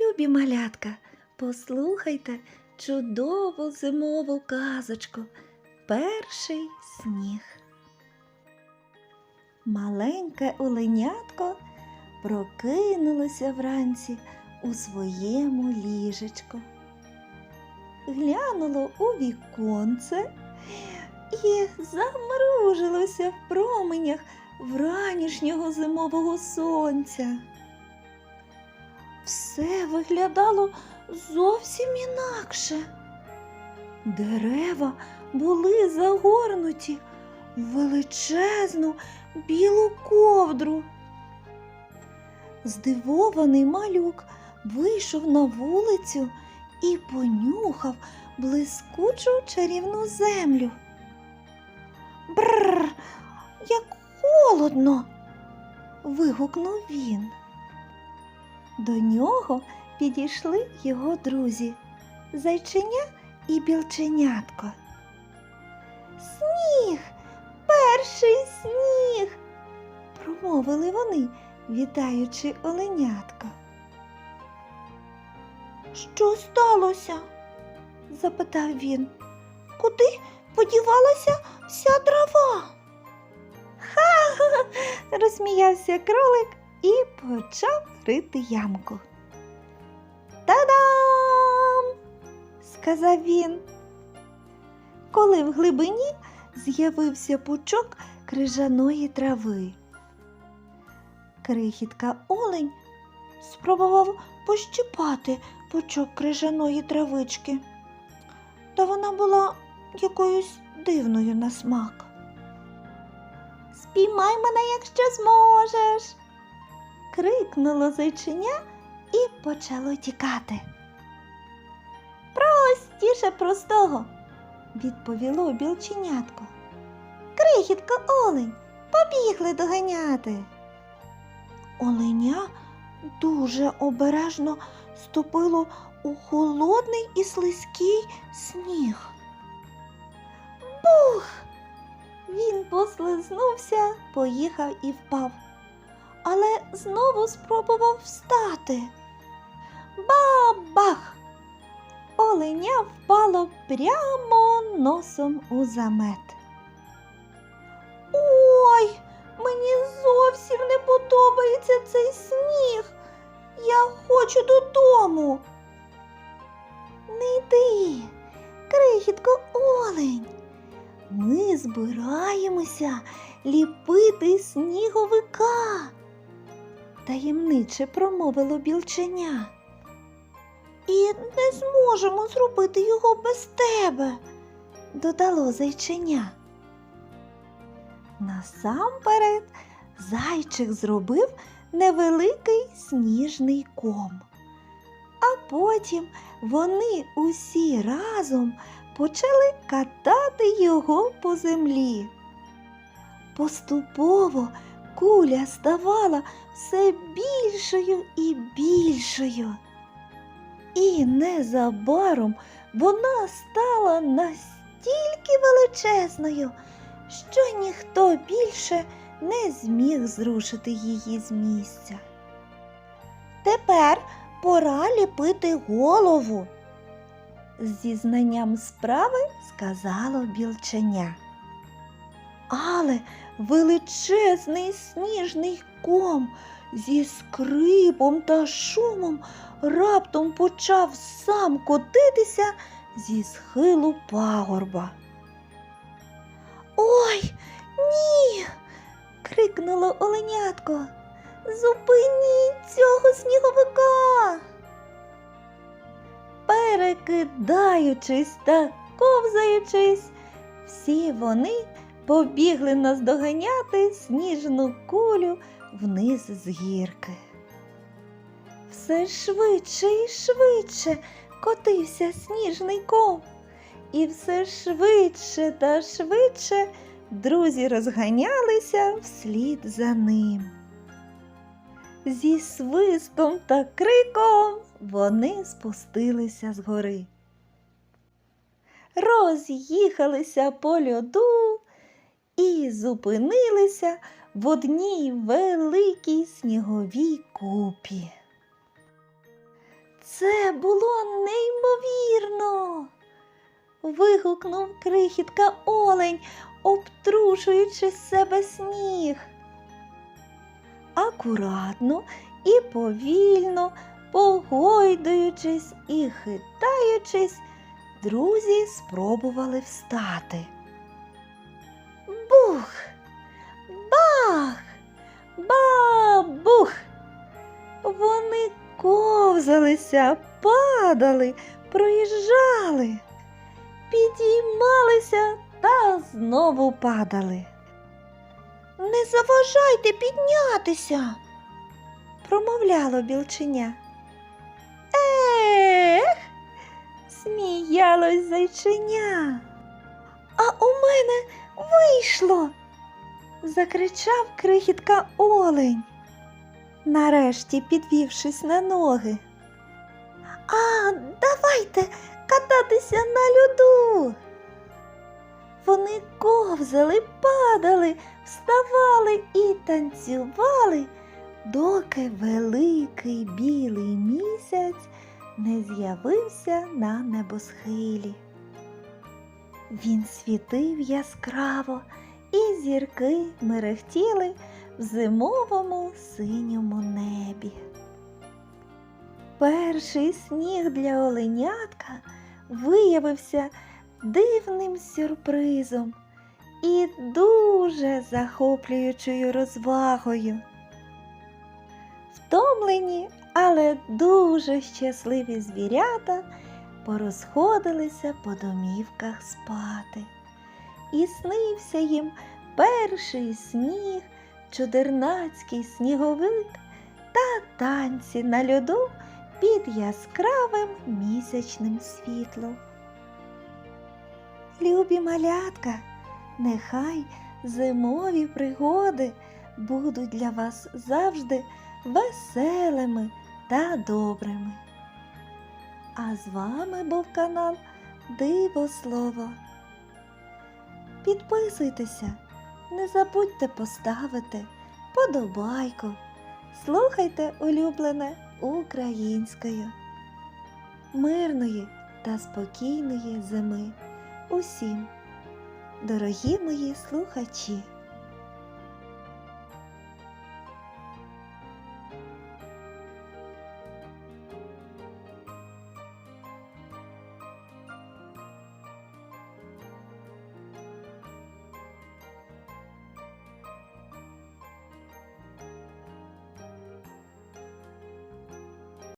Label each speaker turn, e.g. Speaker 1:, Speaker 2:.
Speaker 1: Любі малятка, послухайте чудову зимову казочку Перший сніг. Маленьке оленятко прокинулося вранці у своєму ліжечку. Глянуло у віконце і замружилося в променях вранішнього зимового сонця. Все виглядало зовсім інакше. Дерева були загорнуті в величезну білу ковдру. Здивований малюк вийшов на вулицю і понюхав блискучу чарівну землю. Бррр, як холодно. вигукнув він. До нього підійшли його друзі зайченя і білченятко. Сніг, перший сніг, промовили вони, вітаючи оленятко. Що сталося? запитав він. Куди подівалася вся трава? Ха, розсміявся кролик і почав рити ямку. Та-дам! сказав він. Коли в глибині з'явився пучок крижаної трави. Крихітка олень спробував пощипати пучок крижаної травички, та вона була якоюсь дивною на смак. Спіймай мене, якщо зможеш. Крикнуло зайчиня і почало тікати. Простіше простого, відповіло білченятко. Крихітко олень, побігли доганяти. Оленя дуже обережно ступило у холодний і слизький сніг. Бух! Він послизнувся, поїхав і впав, але знову спробував встати. Бабах! Оленя впало прямо носом у замет. Ой, мені зовсім не подобається цей сніг. Я хочу додому. Не йди, крихітко олень. Ми збираємося ліпити сніговика. Таємниче промовило білченя. І не зможемо зробити його без тебе, додало зайченя. Насамперед зайчик зробив невеликий сніжний ком. А потім вони усі разом почали катати його по землі. Поступово куля ставала все більшою і більшою. І незабаром вона стала настільки величезною, що ніхто більше не зміг зрушити її з місця. Тепер пора ліпити голову, з зізнанням справи сказало білченя. Але величезний сніжний ком зі скрипом та шумом раптом почав сам котитися зі схилу пагорба. Ой, ні. крикнуло оленятко. Зупиніть цього сніговика. Перекидаючись та ковзаючись, всі вони побігли наздоганяти сніжну кулю вниз з гірки. Все швидше і швидше котився сніжний ком, і все швидше та швидше друзі розганялися вслід за ним. Зі свистом та криком вони спустилися з гори. Роз'їхалися по льоду і зупинилися в одній великій сніговій купі. Це було неймовірно. Вигукнув крихітка олень, обтрушуючи з себе сніг. Акуратно і повільно, погойдуючись і хитаючись, друзі спробували встати. Бух! Бах! Бабух! Вони ковзалися, падали, проїжджали, підіймалися та знову падали. Не заважайте піднятися, промовляло білченя. Ех, сміялось зайченя. А у мене вийшло, закричав крихітка олень, нарешті підвівшись на ноги. А, давайте кататися на льоду. Вони ковзали, падали, вставали і танцювали, доки великий білий місяць не з'явився на небосхилі. Він світив яскраво, і зірки мерехтіли в зимовому синьому небі. Перший сніг для оленятка виявився дивним сюрпризом і дуже захоплюючою розвагою. Втомлені, але дуже щасливі звірята порозходилися по домівках спати. І снився їм перший сніг, чудернацький сніговик та танці на льоду під яскравим місячним світлом. Любі малятка, нехай зимові пригоди будуть для вас завжди веселими та добрими. А з вами був канал Диво Слово. Підписуйтеся, не забудьте поставити подобайку. Слухайте улюблене українською. Мирної та спокійної зими усім, дорогі мої слухачі!